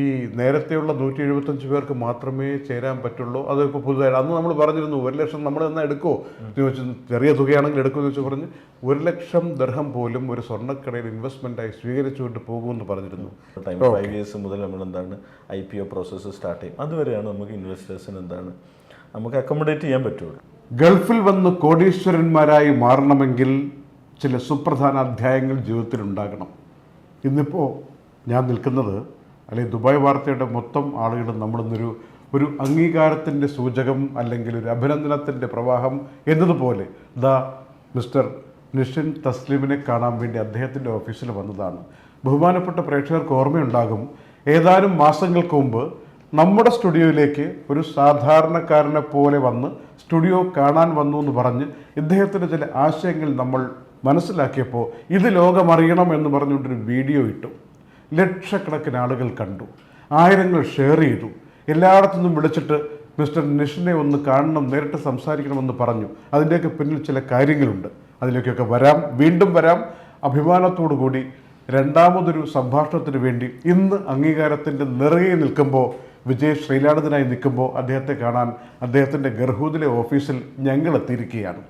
ഈ നേരത്തെയുള്ള നൂറ്റി എഴുപത്തഞ്ച് പേർക്ക് മാത്രമേ ചേരാൻ പറ്റുള്ളൂ. അത് ഇപ്പോൾ പുതുതായിട്ട് അന്ന് നമ്മൾ പറഞ്ഞിരുന്നു ഒരു ലക്ഷം നമ്മൾ എന്നാൽ എടുക്കുമോ എന്ന് ചോദിച്ചു ചെറിയ തുകയാണെങ്കിൽ എടുക്കുമെന്ന് വെച്ച് പറഞ്ഞ് ഒരു ലക്ഷം ദർഹം പോലും ഒരു സ്വർണക്കടയിൽ ഇൻവെസ്റ്റ്മെന്റായി സ്വീകരിച്ചുകൊണ്ട് പോകുമെന്ന് പറഞ്ഞിരുന്നു. ഫൈവ് ഇയേഴ്സ് മുതൽ നമ്മൾ എന്താണ് I P O process start ചെയ്യും. അതുവരെയാണ് നമുക്ക് ഇൻവെസ്റ്റേഴ്സിന് എന്താണ് നമുക്ക് അക്കോമഡേറ്റ് ചെയ്യാൻ പറ്റുള്ളൂ. ഗൾഫിൽ വന്ന് കോടീശ്വരന്മാരായി മാറണമെങ്കിൽ ചില സുപ്രധാന അധ്യായങ്ങൾ ജീവിതത്തിൽ ഉണ്ടാകണം. ഇന്നിപ്പോൾ ഞാൻ നിൽക്കുന്നത് അല്ലെങ്കിൽ ദുബായ് വാർത്തയുടെ മൊത്തം ആളുകളും നമ്മളിന്നൊരു ഒരു അംഗീകാരത്തിന്റെ സൂചകം അല്ലെങ്കിൽ ഒരു അഭിനന്ദനത്തിന്റെ പ്രവാഹം എന്നതുപോലെ ദ മിസ്റ്റർ നിഷിൻ തസ്ലിമിനെ കാണാൻ വേണ്ടി അദ്ദേഹത്തിന്റെ ഓഫീസിൽ വന്നതാണ്. ബഹുമാനപ്പെട്ട പ്രേക്ഷകർക്ക് ഓർമ്മയുണ്ടാകും ഏതാനും മാസങ്ങൾക്ക് മുമ്പ് നമ്മുടെ സ്റ്റുഡിയോയിലേക്ക് ഒരു സാധാരണക്കാരനെ പോലെ വന്ന് സ്റ്റുഡിയോ കാണാൻ വന്നു എന്ന് പറഞ്ഞ് ഇദ്ദേഹത്തിന്റെ ചില ആശയങ്ങൾ നമ്മൾ മനസ്സിലാക്കിയപ്പോൾ ഇത് ലോകമറിയണം എന്ന് പറഞ്ഞുകൊണ്ടൊരു വീഡിയോ ഇട്ടു. ലക്ഷക്കണക്കിന് ആളുകൾ കണ്ടു. ആയിരങ്ങൾ ഷെയർ ചെയ്തു. എല്ലായിടത്തു നിന്നും വിളിച്ചിട്ട് മിസ്റ്റർ നിഷിനെ ഒന്ന് കാണണം നേരിട്ട് സംസാരിക്കണമെന്ന് പറഞ്ഞു. അതിന്റെയൊക്കെ പിന്നിൽ ചില കാര്യങ്ങളുണ്ട്. അതിലേക്കൊക്കെ വരാം. വീണ്ടും വരാം. അഭിമാനത്തോടു കൂടി രണ്ടാമതൊരു സംഭാഷണത്തിന് വേണ്ടി ഇന്ന് അംഗീകാരത്തിന്റെ നിറയെ നിൽക്കുമ്പോൾ വിജയ് ശ്രീലാളിതനായി നിൽക്കുമ്പോൾ അദ്ദേഹത്തെ കാണാൻ അദ്ദേഹത്തിന്റെ ഗർഹൂദിലെ ഓഫീസിൽ ഞങ്ങൾ എത്തിയിരിക്കുകയാണ്.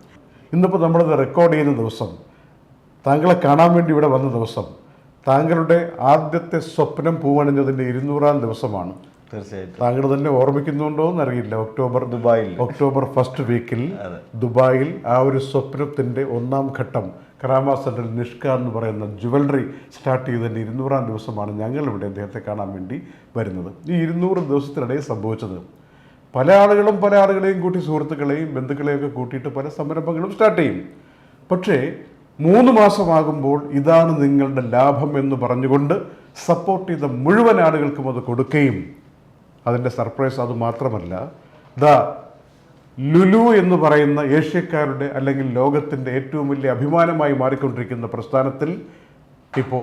ഇന്നിപ്പോൾ നമ്മളിത് റെക്കോർഡ് ചെയ്യുന്ന ദിവസം താങ്കളെ കാണാൻ വേണ്ടി ഇവിടെ വന്ന ദിവസം താങ്കളുടെ ആദ്യത്തെ സ്വപ്നം പൂവണിഞ്ഞതിന്റെ ഇരുന്നൂറാം ദിവസമാണ്. തീർച്ചയായിട്ടും. താങ്കൾ തന്നെ ഓർമ്മിക്കുന്നുണ്ടോ എന്നറിയില്ല. ഒക്ടോബർ ദുബായിൽ. ഒക്ടോബർ ഫസ്റ്റ് വീക്കിൽ ദുബായിൽ ആ ഒരു സ്വപ്നത്തിന്റെ ഒന്നാം ഘട്ടം ക്രാമ സെന്ററിൽ നിഷ്ക എന്ന് പറയുന്ന ജുവലറി സ്റ്റാർട്ട് ചെയ്തതിന്റെ ഇരുന്നൂറാം ദിവസമാണ് ഞങ്ങളിവിടെ അദ്ദേഹത്തെ കാണാൻ വേണ്ടി വരുന്നത്. ഈ ഇരുന്നൂറ് ദിവസത്തിനിടയിൽ സംഭവിച്ചത്. പല ആളുകളും പല ആളുകളെയും കൂട്ടി സുഹൃത്തുക്കളെയും ബന്ധുക്കളെയൊക്കെ കൂട്ടിയിട്ട് പല സംരംഭങ്ങളും സ്റ്റാർട്ട് ചെയ്യും. പക്ഷേ മൂന്ന് മാസമാകുമ്പോൾ ഇതാണ് നിങ്ങളുടെ ലാഭം എന്ന് പറഞ്ഞുകൊണ്ട് സപ്പോർട്ട് ചെയ്ത മുഴുവൻ ആളുകൾക്കും അത് കൊടുക്കുകയും അതിന്റെ സർപ്രൈസ് അത് മാത്രമല്ല ദ ലുലു എന്ന് പറയുന്ന ഏഷ്യക്കാരുടെ അല്ലെങ്കിൽ ലോകത്തിന്റെ ഏറ്റവും വലിയ അഭിമാനമായി മാറിക്കൊണ്ടിരിക്കുന്ന പ്രസ്ഥാനത്തിൽ ഇപ്പോൾ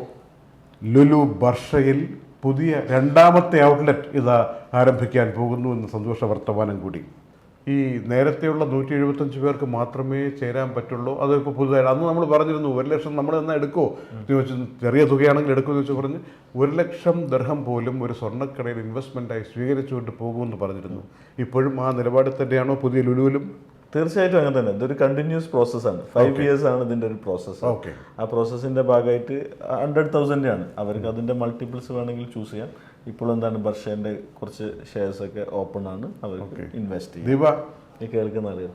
ലുലു ബർഷയിൽ പുതിയ രണ്ടാമത്തെ ഔട്ട്ലെറ്റ് ഇത് ആരംഭിക്കാൻ പോകുന്നു എന്ന സന്തോഷ വർത്തമാനം കൂടി. ഈ നേരത്തെയുള്ള നൂറ്റി എഴുപത്തഞ്ച് പേർക്ക് മാത്രമേ ചേരാൻ പറ്റുള്ളൂ. അത് ഇപ്പോൾ പുതുതായിട്ട് അന്ന് നമ്മൾ പറഞ്ഞിരുന്നു ഒരു ലക്ഷം നമ്മൾ എന്നാൽ എടുക്കുമോ എന്ന് ചോദിച്ചു ചെറിയ തുകയാണെങ്കിൽ എടുക്കുമെന്ന് വെച്ച് പറഞ്ഞ് ഒരു ലക്ഷം ദർഹം പോലും ഒരു സ്വർണക്കടയിൽ ഇൻവെസ്റ്റ്മെന്റായി സ്വീകരിച്ചുകൊണ്ട് പോകുമെന്ന് പറഞ്ഞിരുന്നു. ഇപ്പോഴും ആ നിലപാടിൽ തന്നെയാണോ പുതിയ ലുലുവിലും? തീർച്ചയായിട്ടും അങ്ങനെ തന്നെ. ഇതൊരു കണ്ടിന്യൂസ് പ്രോസസ്സാണ് ഫൈവ് ഇയേഴ്സ് ആണ് ഇതിന്റെ ഒരു പ്രോസസ്സ് ഓക്കെ ആ പ്രോസസ്സിന്റെ ഭാഗമായിട്ട് ഹൺഡ്രഡ് തൗസൻഡ് ആണ് അവർക്ക് അതിന്റെ മൾട്ടിപ്പിൾസ് വേണമെങ്കിൽ ചൂസ് ചെയ്യാം. ഇപ്പോൾ എന്താണ് ബർഷേന്റെ കുറച്ച് ഷെയർസ് ഒക്കെ ഓപ്പൺ ആണ്. അവർക്ക് ഇൻവെസ്റ്റ് ചെയ്യുക ദീപ. ഈ കേൾക്കുന്ന അറിയാം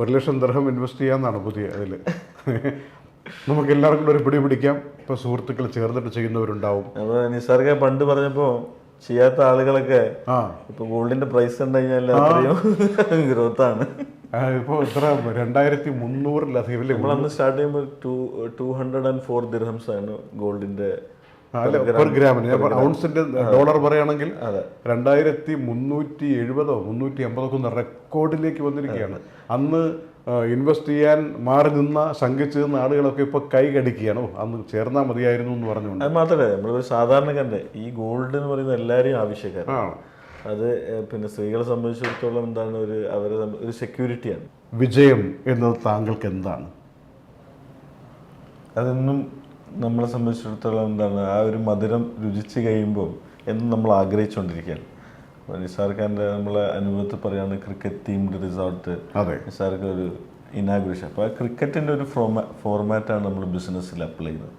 ഒരു ലക്ഷം ദർഹം ഇൻവെസ്റ്റ് ചെയ്യാന്നാണ് പുതിയ അതിൽ നമുക്ക് എല്ലാവർക്കും ഒരു പിടി പിടിക്കാം. ഇപ്പോൾ സുഹൃത്തുക്കൾ ചേർന്നിട്ട് ചെയ്യുന്നവരുണ്ടാവും. അപ്പോൾ നിസാർക്ക പണ്ട് പറഞ്ഞപ്പോ ചെയ്യാത്ത ആളുകളൊക്കെ ഇപ്പൊ ഗോൾഡിന്റെ പ്രൈസ് കണ്ടു കഴിഞ്ഞാൽ ഗ്രോത്ത് ആണ്. ഇപ്പോൾ എത്ര? രണ്ടായിരത്തി മുന്നൂറിലധികം നമ്മളന്ന് സ്റ്റാർട്ട് ചെയ്യുമ്പോൾ two two hundred and four dirhams ആണ് ഗോൾഡിന്റെ പെർ ഗ്രാമിന് ഞാൻ ഔൺസിന്റെ ഡോളർ പറയുകയാണെങ്കിൽ രണ്ടായിരത്തി മുന്നൂറ്റി എഴുപതോ മുന്നൂറ്റി എൺപതൊക്കെ ഒന്ന് റെക്കോർഡിലേക്ക് വന്നിരിക്കുകയാണ്. അന്ന് ഇൻവെസ്റ്റ് ചെയ്യാൻ മാറി നിന്ന ശങ്കിച്ച് നിന്ന ആളുകളൊക്കെ ഇപ്പോൾ കൈ കടിക്കുകയാണ്. അന്ന് ചേർന്നാൽ മതിയായിരുന്നു എന്ന് പറഞ്ഞുകൊണ്ട്. അത് മാത്രമല്ല നമ്മളൊരു സാധാരണക്കാരന്റെ ഈ ഗോൾഡ് എന്ന് പറയുന്ന എല്ലാവരെയും ആവശ്യക്കാരാണ്. അത് പിന്നെ സ്ത്രീകളെ സംബന്ധിച്ചിടത്തോളം എന്താണ് ഒരു അവരെ ഒരു സെക്യൂരിറ്റിയാണ് വിജയം എന്നത് താങ്കൾക്ക് എന്താണ്? അതെന്നും നമ്മളെ സംബന്ധിച്ചിടത്തോളം എന്താണ് ആ ഒരു മധുരം രുചിച്ച് കഴിയുമ്പോൾ എന്നും നമ്മൾ ആഗ്രഹിച്ചുകൊണ്ടിരിക്കുകയാണ്. നിസാർ ഖാന്റെ നമ്മളെ അനുഭവത്തിൽ പറയുകയാണ് ക്രിക്കറ്റ് തീംഡ് റിസോർട്ട് അതെ. നിസാർക്ക് ഒരു ഇനാഗുറേഷൻ അപ്പോൾ ആ ക്രിക്കറ്റിന്റെ ഒരു ഫോർമാ ഫോർമാറ്റാണ് നമ്മൾ ബിസിനസ്സിൽ അപ്ലൈ ചെയ്യുന്നത്.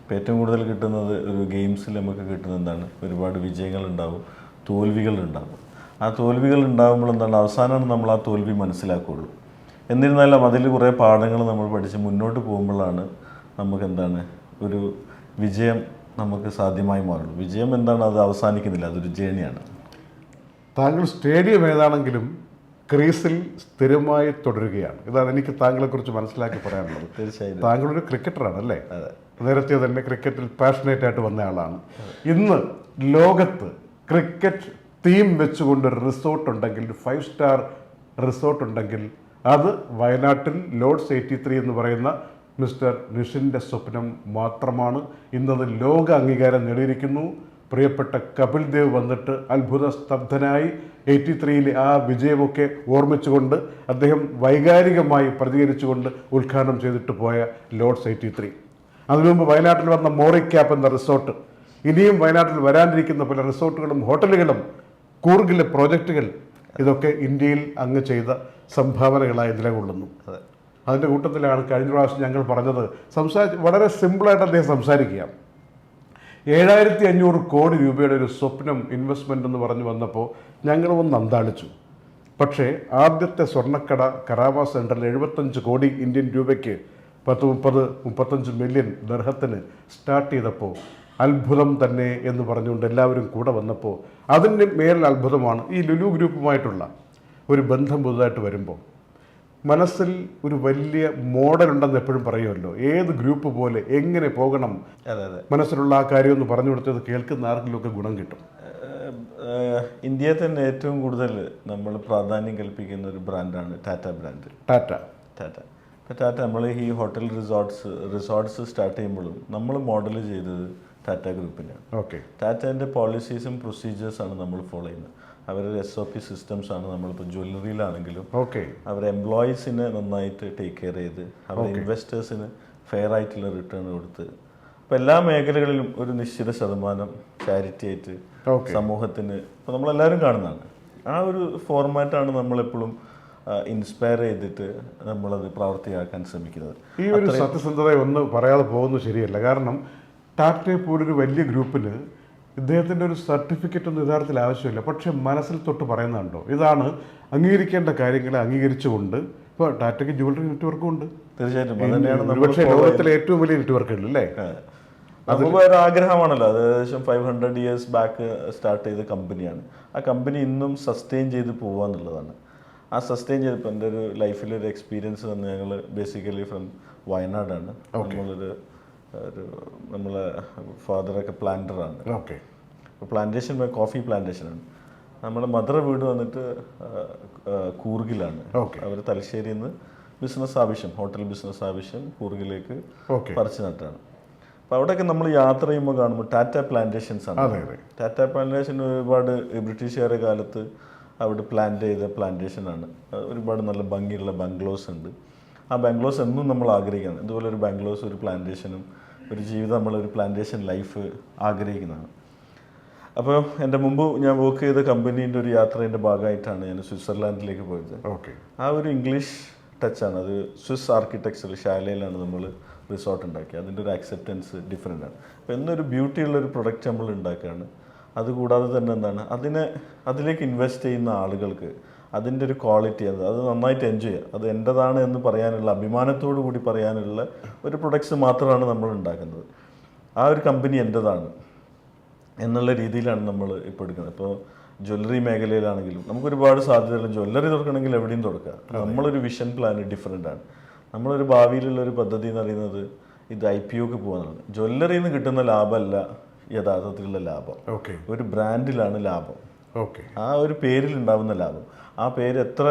ഇപ്പോൾ ഏറ്റവും കൂടുതൽ കിട്ടുന്നത് ഒരു ഗെയിംസിൽ നമുക്ക് കിട്ടുന്നത് എന്താണ് ഒരുപാട് വിജയങ്ങൾ ഉണ്ടാവും തോൽവികൾ ഉണ്ടാവും ആ തോൽവികൾ ഉണ്ടാകുമ്പോൾ എന്താണ് അവസാനമാണ് നമ്മൾ ആ തോൽവി മനസ്സിലാക്കുകയുള്ളൂ. എന്നിരുന്നാലും അതിൽ കുറേ പാഠങ്ങൾ നമ്മൾ പഠിച്ച് മുന്നോട്ട് പോകുമ്പോഴാണ് നമുക്ക് എന്താണ് ഒരു വിജയം നമുക്ക് സാധ്യമായി മാറുള്ളൂ. വിജയം എന്താണ് അത് അവസാനിക്കുന്നില്ല അതൊരു ജേണിയാണ്. താങ്കൾ സ്റ്റേഡിയം ഏതാണെങ്കിലും ക്രീസിൽ സ്ഥിരമായി തുടരുകയാണ്. ഇതാണ് എനിക്ക് താങ്കളെക്കുറിച്ച് മനസ്സിലാക്കി പറയാനുള്ളത്. തീർച്ചയായും. താങ്കളൊരു ക്രിക്കറ്ററാണ് അല്ലേ നേരത്തെ തന്നെ ക്രിക്കറ്റിൽ പാഷനേറ്റ് ആയിട്ട് വന്ന ആളാണ്. ഇന്ന് ലോകത്ത് ക്രിക്കറ്റ് തീം വെച്ചുകൊണ്ട് ഒരു റിസോർട്ട് ഉണ്ടെങ്കിൽ ഒരു ഫൈവ് സ്റ്റാർ റിസോർട്ട് ഉണ്ടെങ്കിൽ അത് വയനാട്ടിൽ ലോഡ്സ് എയ്റ്റി ത്രീ എന്ന് പറയുന്ന മിസ്റ്റർ നിഷിന്റെ സ്വപ്നം മാത്രമാണ്. ഇന്നത് ലോക അംഗീകാരം നേടിയിരിക്കുന്നു. പ്രിയപ്പെട്ട കപിൽ ദേവ് വന്നിട്ട് അത്ഭുത സ്തബ്ധനായി എയ്റ്റി ത്രീയിലെ ആ വിജയമൊക്കെ ഓർമ്മിച്ചുകൊണ്ട് അദ്ദേഹം വൈകാരികമായി പ്രതികരിച്ചുകൊണ്ട് ഉദ്ഘാടനം ചെയ്തിട്ട് പോയ ലോഡ്സ് എയ്റ്റി ത്രീ അതിനു മുമ്പ് വയനാട്ടിൽ വന്ന മോറി ക്യാപ്പ് എന്ന റിസോർട്ട്. ഇനിയും വയനാട്ടിൽ വരാനിരിക്കുന്ന പല റിസോർട്ടുകളും ഹോട്ടലുകളും കൂർഗിലെ പ്രോജക്റ്റുകൾ ഇതൊക്കെ ഇന്ത്യയിൽ അങ്ങ് ചെയ്ത സംഭാവനകളായി നിലകൊള്ളുന്നു. അതിന്റെ കൂട്ടത്തിലാണ് കഴിഞ്ഞ പ്രാവശ്യം ഞങ്ങൾ പറഞ്ഞത്. സംസാരിച്ച് വളരെ സിമ്പിളായിട്ട് അദ്ദേഹം സംസാരിക്കുക ഏഴായിരത്തി അഞ്ഞൂറ് കോടി രൂപയുടെ ഒരു സ്വപ്നം ഇൻവെസ്റ്റ്മെന്റ് എന്ന് പറഞ്ഞു വന്നപ്പോൾ ഞങ്ങൾ ഒന്ന് അന്താളിച്ചു. പക്ഷേ ആദ്യത്തെ സ്വർണക്കട കരാവ സെന്ററിൽ എഴുപത്തഞ്ച് കോടി ഇന്ത്യൻ രൂപയ്ക്ക് പത്ത് മുപ്പത് മുപ്പത്തഞ്ച് മില്യൺ ദർഹത്തിന് സ്റ്റാർട്ട് ചെയ്തപ്പോൾ അത്ഭുതം തന്നെ എന്ന് പറഞ്ഞുകൊണ്ട് എല്ലാവരും കൂടെ വന്നപ്പോൾ അതിന്റെ മേലിൽ അത്ഭുതമാണ് ഈ ലുലു ഗ്രൂപ്പുമായിട്ടുള്ള ഒരു ബന്ധം പുതുതായിട്ട് വരുമ്പോൾ മനസ്സിൽ ഒരു വലിയ മോഡൽ ഉണ്ടെന്ന് എപ്പോഴും പറയുമല്ലോ. ഏത് ഗ്രൂപ്പ് പോലെ എങ്ങനെ പോകണം? അതെ അതെ. മനസ്സിലുള്ള ആ കാര്യം ഒന്ന് പറഞ്ഞു കൊടുത്തത് കേൾക്കുന്ന ആർക്കെങ്കിലുമൊക്കെ ഗുണം കിട്ടും. ഇന്ത്യയിൽ തന്നെ ഏറ്റവും കൂടുതൽ നമ്മൾ പ്രാധാന്യം കൽപ്പിക്കുന്ന ഒരു ബ്രാൻഡാണ് ടാറ്റ ബ്രാൻഡ്. ടാറ്റ. ടാറ്റ. ടാറ്റ നമ്മൾ ഈ ഹോട്ടൽ റിസോർട്ട്സ് റിസോർട്ട്സ് സ്റ്റാർട്ട് ചെയ്യുമ്പോഴും നമ്മൾ മോഡൽ ചെയ്തത് ടാറ്റ ഗ്രൂപ്പിനെയാണ് ഓക്കെ ടാറ്റേന്റെ പോളിസീസും പ്രൊസീജിയേഴ്സാണ് നമ്മൾ ഫോളോ ചെയ്യുന്നത്. അവരുടെ എസ് ഒ പി സിസ്റ്റംസ് ആണ് നമ്മളിപ്പോൾ ജ്വല്ലറിയിലാണെങ്കിലും ഓക്കെ അവരെ എംപ്ലോയീസിനെ നന്നായിട്ട് ടേക്ക് കെയർ ചെയ്ത് അവരുടെ ഇൻവെസ്റ്റേഴ്സിന് ഫെയർ ആയിട്ടുള്ള റിട്ടേൺ കൊടുത്ത്. അപ്പോൾ എല്ലാ മേഖലകളിലും ഒരു നിശ്ചിത ശതമാനം ചാരിറ്റി ആയിട്ട്. സമൂഹത്തിന് ഇപ്പോൾ നമ്മളെല്ലാവരും കാണുന്നതാണ്. ആ ഒരു ഫോർമാറ്റാണ് നമ്മളെപ്പോഴും ഇൻസ്പയർ ചെയ്തിട്ട് നമ്മളത് പ്രവർത്തിയാക്കാൻ ശ്രമിക്കുന്നത്. ഈ ഒരു സത്യസന്ധത ഒന്ന് പറയാതെ പോകുന്നത് ശരിയല്ല. കാരണം ടാറ്റയെ പോലൊരു വലിയ ഗ്രൂപ്പിന് ഇദ്ദേഹത്തിന്റെ ഒരു സർട്ടിഫിക്കറ്റ് ഒന്നും യഥാർത്ഥത്തിൽ ആവശ്യമില്ല. പക്ഷേ മനസ്സിൽ തൊട്ട് പറയുന്നുണ്ടോ? ഇതാണ് അംഗീകരിക്കേണ്ട കാര്യങ്ങളെ അംഗീകരിച്ചുകൊണ്ട് ഇപ്പോൾ ടാറ്റയ്ക്ക് ജുവലറി നെറ്റ്വർക്കും ഉണ്ട്. തീർച്ചയായിട്ടും. ലോകത്തിലെ ഏറ്റവും വലിയ നെറ്റ്വർക്ക് ഉണ്ട് അല്ലേ? അതുപോലെ ഒരു ആഗ്രഹമാണല്ലോ. അത് ഏകദേശം five hundred years back start ചെയ്ത കമ്പനിയാണ്. ആ കമ്പനി ഇന്നും സസ്റ്റെയിൻ ചെയ്ത് പോകുക എന്നുള്ളതാണ്. ആ സസ്റ്റെയിൻ ചെയ്തപ്പോൾ എന്റെ ഒരു ലൈഫിലൊരു എക്സ്പീരിയൻസ് തന്നെ ഞങ്ങൾ ബേസിക്കലി ഫ്രം വയനാടാണ്. നമ്മളൊരു ഒരു നമ്മളെ ഫാദറൊക്കെ പ്ലാന്ററാണ്. ഓക്കെ. പ്ലാന്റേഷൻ കോഫി പ്ലാന്റേഷനാണ്. നമ്മുടെ മദർ വീട് വന്നിട്ട് കൂർഗിലാണ്. അവർ തലശ്ശേരിയിൽ നിന്ന് ബിസിനസ് ആവശ്യം ഹോട്ടൽ ബിസിനസ് ആവശ്യം കൂർഗിലേക്ക് പറിച്ചു നട്ടാണ് അപ്പോൾ അവിടെയൊക്കെ നമ്മൾ യാത്ര ചെയ്യുമ്പോൾ കാണുമ്പോൾ ടാറ്റ പ്ലാന്റേഷൻസ് ആണ്. ടാറ്റ പ്ലാന്റേഷൻ ഒരുപാട് ബ്രിട്ടീഷുകാരുടെ കാലത്ത് അവിടെ പ്ലാന്റ് ചെയ്ത പ്ലാന്റേഷൻ ആണ് ഒരുപാട് നല്ല ഭംഗിയുള്ള ബംഗ്ലോസ് ഉണ്ട്. ആ ബംഗ്ലോസ് എന്നും നമ്മൾ ആഗ്രഹിക്കുന്നത്. ഇതുപോലെ ഒരു ബംഗ്ലോസ് ഒരു പ്ലാന്റേഷനും ഒരു ജീവിതം നമ്മളൊരു പ്ലാന്റേഷൻ ലൈഫ് ആഗ്രഹിക്കുന്നതാണ് അപ്പോൾ എന്റെ മുമ്പ് ഞാൻ വർക്ക് ചെയ്ത കമ്പനീന്റെ ഒരു യാത്രേന്റെ ഭാഗമായിട്ടാണ് ഞാൻ സ്വിറ്റ്സർലാൻഡിലേക്ക് പോയത്. ഓക്കെ ആ ഒരു ഇംഗ്ലീഷ് ടച്ചാണ് അത് സ്വിസ് ആർക്കിടെക്ചർ ശാലയിലാണ് നമ്മൾ റിസോർട്ട് ഉണ്ടാക്കിയത്. അതിന്റെ ഒരു ആക്സെപ്റ്റൻസ് ഡിഫറെന്റ് ആണ്. അപ്പോൾ എന്നൊരു ബ്യൂട്ടിയുള്ള ഒരു പ്രൊഡക്റ്റ് നമ്മൾ ഉണ്ടാക്കുകയാണ്. അതുകൂടാതെ തന്നെ എന്താണ്? അതിനെ അതിലേക്ക് ഇൻവെസ്റ്റ് ചെയ്യുന്ന ആളുകൾക്ക് അതിന്റെ ഒരു ക്വാളിറ്റി അത് അത് നന്നായിട്ട് എൻജോയ് ചെയ്യുക. അത് എന്റെതാണ് എന്ന് പറയാനുള്ള അഭിമാനത്തോടു കൂടി പറയാനുള്ള ഒരു പ്രൊഡക്ട്സ് മാത്രമാണ് നമ്മൾ ഉണ്ടാക്കുന്നത്. ആ ഒരു കമ്പനി എന്റെതാണ് എന്നുള്ള രീതിയിലാണ് നമ്മൾ ഇപ്പോൾ എടുക്കുന്നത്. ഇപ്പോൾ ജ്വല്ലറി മേഖലയിലാണെങ്കിലും നമുക്ക് ഒരുപാട് സാധ്യതകൾ ജ്വല്ലറി തുറക്കണമെങ്കിൽ എവിടെയും തുറക്കാം നമ്മളൊരു വിഷൻ പ്ലാൻ ഡിഫറെന്റ് ആണ്. നമ്മളൊരു ഭാവിയിലുള്ള ഒരു പദ്ധതി എന്ന് പറയുന്നത് ഇത് ഐ പി ഒക്ക് പോകുന്നതാണ് ജ്വല്ലറിയിൽ നിന്ന് കിട്ടുന്ന ലാഭമല്ല യഥാർത്ഥത്തിലുള്ള ലാഭം. ഓക്കെ ഒരു ബ്രാൻഡിലാണ് ലാഭം. ഓക്കെ. ആ ഒരു പേരിൽ ഉണ്ടാവുന്ന ലാഭം ആ പേര് എത്ര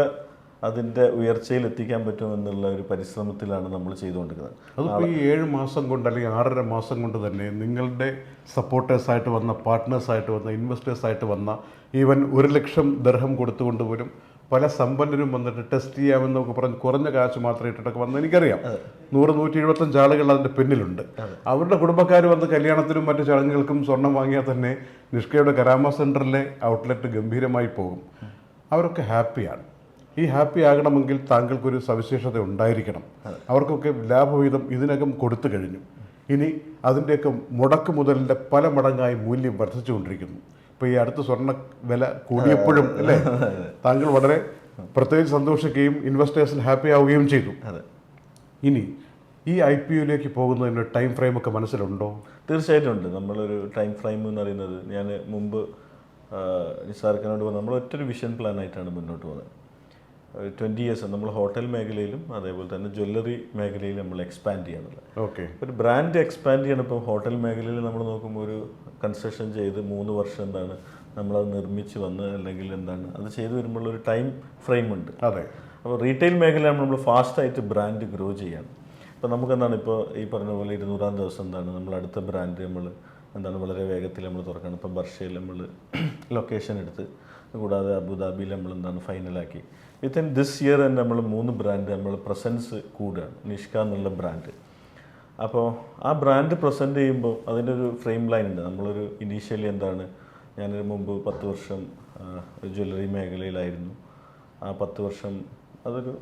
അതിന്റെ ഉയർച്ചയിൽ എത്തിക്കാൻ പറ്റും എന്നുള്ള ഒരു പരിശ്രമത്തിലാണ് നമ്മൾ ചെയ്തുകൊണ്ടിരിക്കുന്നത്. അതിപ്പോൾ ഈ ഏഴ് മാസം കൊണ്ട് അല്ലെങ്കിൽ ആറര മാസം കൊണ്ട് തന്നെ നിങ്ങളുടെ സപ്പോർട്ടേഴ്സായിട്ട് വന്ന പാർട്ട്നേഴ്സായിട്ട് വന്ന ഇൻവെസ്റ്റേഴ്സായിട്ട് വന്ന ഈവൻ ഒരു ലക്ഷം ദർഹം കൊടുത്തുകൊണ്ട് പോലും പല സമ്പന്നരും വന്നിട്ട് ടെസ്റ്റ് ചെയ്യാമെന്നൊക്കെ പറഞ്ഞ് കുറഞ്ഞ കാശ് മാത്രമേ ഇട്ടിട്ടൊക്കെ വന്ന് എനിക്കറിയാം. നൂറ് നൂറ്റി എഴുപത്തഞ്ച് ആളുകൾ അതിന്റെ പിന്നിലുണ്ട്. അവരുടെ കുടുംബക്കാർ വന്ന് കല്യാണത്തിനും മറ്റു ചടങ്ങുകൾക്കും സ്വർണം വാങ്ങിയാൽ തന്നെ നിഷ്കയുടെ കരാമ സെന്ററിലെ ഔട്ട്ലെറ്റ് ഗംഭീരമായി പോകും. അവരൊക്കെ ഹാപ്പിയാണ്. ഈ ഹാപ്പി ആകണമെങ്കിൽ താങ്കൾക്കൊരു സവിശേഷത ഉണ്ടായിരിക്കണം. അവർക്കൊക്കെ ലാഭവിഹിതം ഇതിനകം കൊടുത്തു കഴിഞ്ഞു. ഇനി അതിന്റെയൊക്കെ മുടക്ക് മുതലിന്റെ പല മടങ്ങായി മൂല്യം വർദ്ധിച്ചുകൊണ്ടിരിക്കുന്നു. ഇപ്പോൾ ഈ അടുത്ത സ്വർണ വില കൂടിയപ്പോഴും അല്ലേ? താങ്കൾ വളരെ പ്രത്യേകിച്ച് സന്തോഷിക്കുകയും ഇൻവെസ്റ്റേഴ്സിൽ ഹാപ്പി ആവുകയും ചെയ്തു. അതെ. ഇനി ഈ ഐ പി ഒയിലേക്ക് പോകുന്നതിന് ടൈം ഫ്രെയിമൊക്കെ മനസ്സിലുണ്ടോ? തീർച്ചയായിട്ടും ഉണ്ട്. നമ്മളൊരു ടൈം ഫ്രെയിം എന്ന് പറയുന്നത് ഞാൻ മുമ്പ് നിസാർക്കനോട് പറഞ്ഞു നമ്മൾ ഒറ്റൊരു വിഷൻ പ്ലാൻ ആയിട്ടാണ് മുന്നോട്ട് പോകുന്നത്. ട്വന്റി ഇയേഴ്സ് നമ്മൾ ഹോട്ടൽ മേഖലയിലും അതേപോലെ തന്നെ ജ്വല്ലറി മേഖലയിലും നമ്മൾ എക്സ്പാൻഡ് ചെയ്യാനുള്ളത് ഓക്കെ ഒരു ബ്രാൻഡ് എക്സ്പാൻഡ് ചെയ്യണം. ഇപ്പം ഹോട്ടൽ മേഖലയിൽ നമ്മൾ നോക്കുമ്പോൾ ഒരു കൺസ്ട്രക്ഷൻ ചെയ്ത് മൂന്ന് വർഷം എന്താണ് നമ്മളത് നിർമ്മിച്ച് വന്ന് അല്ലെങ്കിൽ എന്താണ് അത് ചെയ്ത് വരുമ്പോൾ ഒരു ടൈം ഫ്രെയിം ഉണ്ട്. അതെ. അപ്പോൾ റീറ്റെയിൽ മേഖലയാണ് നമ്മൾ ഫാസ്റ്റായിട്ട് ബ്രാൻഡ് ഗ്രോ ചെയ്യണം. അപ്പോൾ നമുക്ക് എന്താണ് ഇപ്പോൾ ഈ പറഞ്ഞ പോലെ ഇരുന്നൂറാം ദിവസം എന്താണ് നമ്മൾ അടുത്ത ബ്രാൻഡ് നമ്മൾ എന്താണ് വളരെ വേഗത്തിൽ നമ്മൾ തുറക്കണം. ഇപ്പം ബർഷയിൽ നമ്മൾ ലൊക്കേഷൻ എടുത്ത് കൂടാതെ അബുദാബിയിൽ നമ്മൾ എന്താണ് ഫൈനലാക്കി വിത്തിൻ ദിസ് ഇയർ തന്നെ നമ്മൾ മൂന്ന് ബ്രാൻഡ് നമ്മൾ പ്രസൻസ് കൂടുകയാണ് നിഷ്ക എന്നുള്ള ബ്രാൻഡ് അപ്പോൾ ആ ബ്രാൻഡ് പ്രസന്റ് ചെയ്യുമ്പോൾ അതിന്റെ ഒരു ഫ്രെയിം ലൈൻ ഉണ്ട്. നമ്മളൊരു ഇനീഷ്യലി എന്താണ് ഞാനൊരു മുമ്പ് പത്ത് വർഷം ജ്വല്ലറി മേഖലയിലായിരുന്നു. ആ പത്ത് വർഷം അതൊരു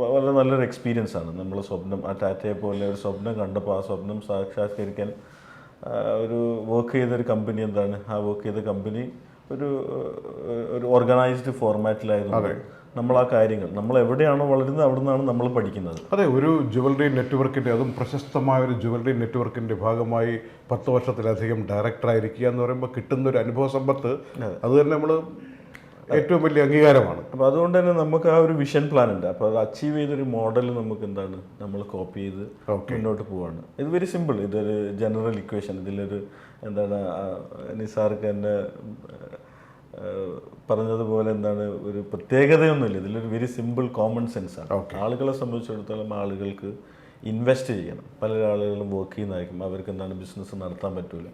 വളരെ നല്ലൊരു എക്സ്പീരിയൻസ് ആണ്. നമ്മൾ സ്വപ്നം ആ ടാറ്റയെ പോലെ ഒരു സ്വപ്നം കണ്ടപ്പോൾ ആ സ്വപ്നം സാക്ഷാത്കരിക്കാൻ ഒരു വർക്ക് ചെയ്തൊരു കമ്പനി എന്താണ് ആ വർക്ക് ചെയ്ത കമ്പനി ഒരു ഒരു ഓർഗനൈസ്ഡ് ഫോർമാറ്റിലായിരുന്നു നമ്മൾ ആ കാര്യങ്ങൾ. നമ്മൾ എവിടെയാണോ വളരുന്നത് അവിടെ നിന്നാണ് നമ്മൾ പഠിക്കുന്നത്. അതെ ഒരു ജുവലറി നെറ്റ്വർക്കിന്റെ അതും പ്രശസ്തമായ ഒരു ജുവലറി നെറ്റ്വർക്കിന്റെ ഭാഗമായി പത്ത് വർഷത്തിലധികം ഡയറക്ടറായിരിക്കുക എന്ന് പറയുമ്പോൾ കിട്ടുന്ന ഒരു അനുഭവ സമ്പത്ത് അത്. തന്നെ നമ്മൾ ഏറ്റവും വലിയ അംഗീകാരമാണ്. അപ്പോൾ അതുകൊണ്ട് തന്നെ നമുക്ക് ആ ഒരു വിഷൻ പ്ലാൻ ഉണ്ട്. അപ്പോൾ അത് അച്ചീവ് ചെയ്തൊരു മോഡൽ നമുക്ക് എന്താണ്? നമ്മൾ കോപ്പി ചെയ്ത് മുന്നോട്ട് പോവാണ്. ഇത് വെരി സിമ്പിൾ ഇതൊരു ജനറൽ ഇക്വേഷൻ ഇതിലൊരു എന്താണ് നിസാർക്ക് തന്നെ ആ, പറഞ്ഞതുപോലെ എന്താണ് ഒരു പ്രത്യേകതയൊന്നുമില്ല. ഇതിലൊരു വെരി സിമ്പിൾ കോമൺ സെൻസ് ആണ്. ആളുകളെ സംബന്ധിച്ചിടത്തോളം ആളുകൾക്ക് ഇൻവെസ്റ്റ് ചെയ്യണം. പല ആളുകളും വർക്ക് ചെയ്യുന്നതായിരിക്കും. അവർക്ക് എന്താണ് ബിസിനസ് നടത്താൻ പറ്റില്ല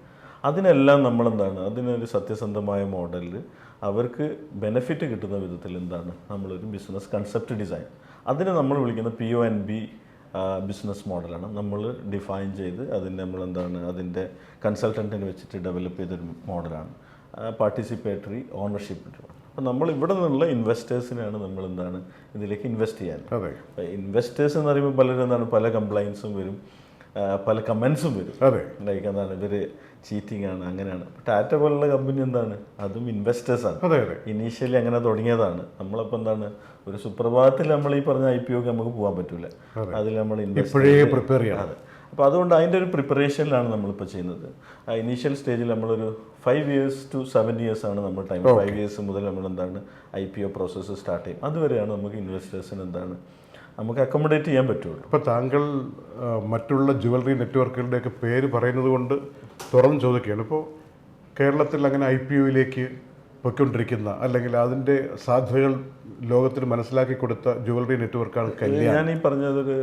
അതിനെല്ലാം നമ്മളെന്താണ് അതിനൊരു സത്യസന്ധമായ മോഡലിൽ അവർക്ക് ബെനിഫിറ്റ് കിട്ടുന്ന വിധത്തിൽ എന്താണ് നമ്മളൊരു ബിസിനസ് കൺസെപ്റ്റ് ഡിസൈൻ അതിനെ നമ്മൾ വിളിക്കുന്ന P O N B business മോഡലാണ് നമ്മൾ ഡിഫൈൻ ചെയ്ത് അതിന് നമ്മളെന്താണ് അതിന്റെ കൺസൾട്ടന്റിനെ വെച്ചിട്ട് ഡെവലപ്പ് ചെയ്തൊരു മോഡലാണ് പാർട്ടിസിപ്പേറ്ററി ഓണർഷിപ്പ് അപ്പോൾ നമ്മൾ ഇവിടെ നിന്നുള്ള ഇൻവെസ്റ്റേഴ്സിനാണ് നമ്മൾ എന്താണ് ഇതിലേക്ക് ഇൻവെസ്റ്റ് ചെയ്യാൻ. ഇൻവെസ്റ്റേഴ്സ് എന്ന് പറയുമ്പോൾ പലരും എന്താണ് പല കംപ്ലൈൻസും വരും പല കമൻസും വരും. അതെ. ലൈക്ക് എന്താണ് ഇവർ ചീറ്റിംഗ് ആണ് അങ്ങനെയാണ്. ടാറ്റ പോലുള്ള കമ്പനി എന്താണ്? അതും ഇൻവെസ്റ്റേഴ്സാണ് അതെ അതെ. ഇനീഷ്യലി അങ്ങനെ തുടങ്ങിയതാണ്. നമ്മളപ്പോൾ എന്താണ് ഒരു സുപ്രഭാതത്തിൽ നമ്മൾ ഈ പറഞ്ഞ ഐ പി ഒക്കെ നമുക്ക് പോകാൻ പറ്റൂല. അതിൽ നമ്മൾ ഇപ്പോഴേ പ്രിപ്പയർ ചെയ്യാം അപ്പോൾ അതുകൊണ്ട് അതിന്റെ ഒരു പ്രിപ്പറേഷനിലാണ് നമ്മളിപ്പോൾ ചെയ്യുന്നത്. ആ ഇനീഷ്യൽ സ്റ്റേജിൽ നമ്മളൊരു five years to seven years ആണ് നമ്മൾ ടൈം ഫൈവ് ഇയേഴ്സ് മുതൽ നമ്മൾ എന്താണ് I P O process start ചെയ്യും. അതുവരെയാണ് നമുക്ക് ഇൻവെസ്റ്റേഴ്സിന് എന്താണ് നമുക്ക് അക്കോമഡേറ്റ് ചെയ്യാൻ പറ്റുള്ളൂ. അപ്പോൾ താങ്കൾ മറ്റുള്ള ജുവലറി നെറ്റ്വർക്കുകളുടെയൊക്കെ പേര് പറയുന്നത് കൊണ്ട് തുറന്ന് ചോദിക്കുകയാണ്. ഇപ്പോൾ കേരളത്തിൽ അങ്ങനെ ഐ പി ഒയിലേക്ക് പൊയ്ക്കൊണ്ടിരിക്കുന്ന അല്ലെങ്കിൽ അതിന്റെ സാധ്യതകൾ ലോകത്തിന് മനസ്സിലാക്കി കൊടുത്ത ജുവലറി നെറ്റ്വർക്കാണ് കല്യാൺ. ഞാൻ ഈ പറഞ്ഞതൊരു